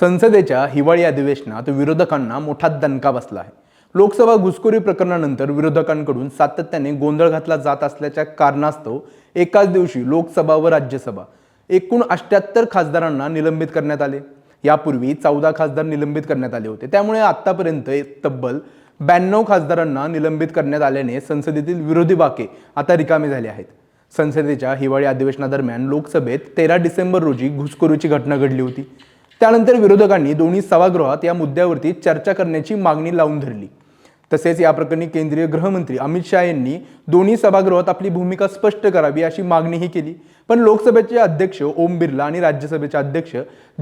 संसदेच्या हिवाळी अधिवेशनात विरोधकांना मोठा दणका बसला आहे. लोकसभा घुसखोरी प्रकरणानंतर विरोधकांकडून सातत्याने गोंधळ घातला जात असल्याच्या कारणास्तव एकाच दिवशी लोकसभा व राज्यसभा एकूण अष्ट्याहत्तर खासदारांना निलंबित करण्यात आले. यापूर्वी चौदा खासदार निलंबित करण्यात आले होते. त्यामुळे आतापर्यंत तब्बल ब्याण्णव खासदारांना निलंबित करण्यात आल्याने संसदेतील विरोधी बाके आता रिकामे झाले आहेत. संसदेच्या हिवाळी अधिवेशनादरम्यान लोकसभेत तेरा डिसेंबर रोजी घुसखोरीची घटना घडली होती. त्यानंतर विरोधकांनी दोन्ही सभागृहात या मुद्द्यावरती चर्चा करण्याची मागणी लावून धरली. तसेच या प्रकरणी केंद्रीय गृहमंत्री अमित शहा यांनी दोन्ही सभागृहात आपली भूमिका स्पष्ट करावी अशी मागणीही केली. पण लोकसभेचे अध्यक्ष ओम बिर्ला आणि राज्यसभेचे अध्यक्ष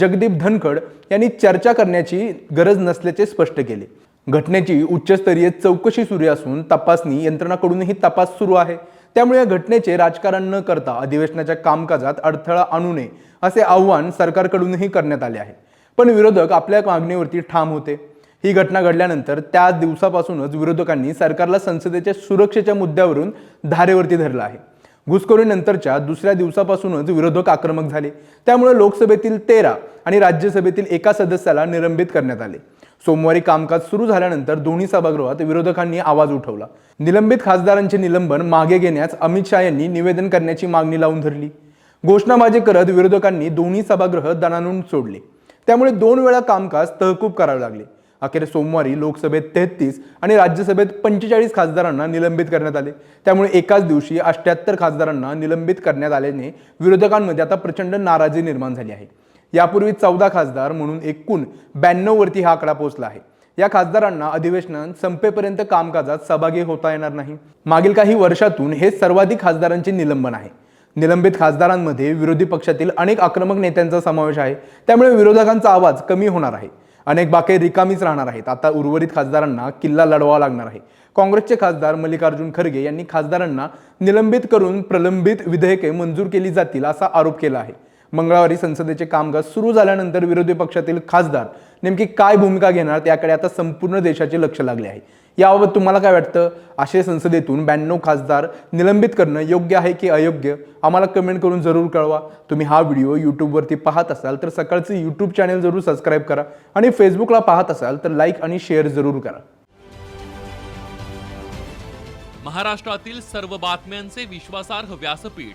जगदीप धनखड यांनी चर्चा करण्याची गरज नसल्याचे स्पष्ट केले. घटनेची उच्चस्तरीय चौकशी सुरू असून तपासणी यंत्रणाकडूनही तपास सुरू आहे. त्यामुळे या घटनेचे राजकारण न करता अधिवेशनाच्या कामकाजात अडथळा आणू नये असे आव्हान सरकारकडूनही करण्यात आले आहे. पण विरोधक आपल्या मागणीवरती ठाम होते. ही घटना घडल्यानंतर त्या दिवसापासूनच विरोधकांनी सरकारला संसदेच्या सुरक्षेच्या मुद्द्यावरून धारेवरती धरलं आहे. घुसखोरीनंतरच्या दुसऱ्या दिवसापासूनच विरोधक आक्रमक झाले. त्यामुळे लोकसभेतील तेरा आणि राज्यसभेतील एका सदस्याला निलंबित करण्यात आले. सोमवारी कामकाज सुरू झाल्यानंतर दोन्ही सभागृहात विरोधकांनी आवाज उठवला. निलंबित खासदारांचे निलंबन मागे घेण्यास अमित शहा यांनी निवेदन करण्याची मागणी लावून धरली. घोषणाबाजी करत विरोधकांनी दोन्ही सभागृह दणानून सोडले. त्यामुळे दोन वेळा कामकाज तहकूब करावे लागले. अखेर सोमवारी लोकसभेत तेहतीस आणि राज्यसभेत पंचेचाळीस खासदारांना निलंबित करण्यात आले. त्यामुळे एकाच दिवशी अष्ट्याहत्तर खासदारांना निलंबित करण्यात आल्याने विरोधकांमध्ये आता प्रचंड नाराजी निर्माण झाली आहे. यापूर्वी चौदा खासदार म्हणून एकूण ब्याण्णव वरती हा आकडा पोहोचला आहे. या खासदारांना अधिवेशनात संपेपर्यंत कामकाजात सहभागी होता येणार नाही. मागील काही वर्षातून हे सर्वाधिक खासदारांचे निलंबन आहे. निलंबित खासदारांमध्ये विरोधी पक्षातील अनेक आक्रमक नेत्यांचा समावेश आहे. त्यामुळे विरोधकांचा आवाज कमी होणार आहे. अनेक बाके रिकामीच राहणार आहेत. आता उर्वरित खासदारांना किल्ला लढवावा लागणार आहे. काँग्रेसचे खासदार मल्लिकार्जुन खरगे यांनी खासदारांना निलंबित करून प्रलंबित विधेयके मंजूर केली जातील असा आरोप केला आहे. मंगळवारी संसदेचे कामकाज सुरू झाल्यानंतर विरोधी पक्षातील खासदार नेमकी काय भूमिका घेणार त्याकडे आता संपूर्ण देशाचे लक्ष लागले आहे. याबाबत तुम्हाला काय वाटतं? असे संसदेतून ब्याण्णव खासदार निलंबित करणं योग्य आहे की अयोग्य? आम्हाला कमेंट करून जरूर कळवा. तुम्ही हा व्हिडिओ यूट्यूबवरती पाहत असाल तर सकाळचं यूट्यूब चॅनल जरूर सबस्क्राईब करा आणि फेसबुकला पाहत असाल तर लाईक आणि शेअर जरूर करा. महाराष्ट्रातील सर्व बातम्यांचे विश्वासार्ह व्यासपीठ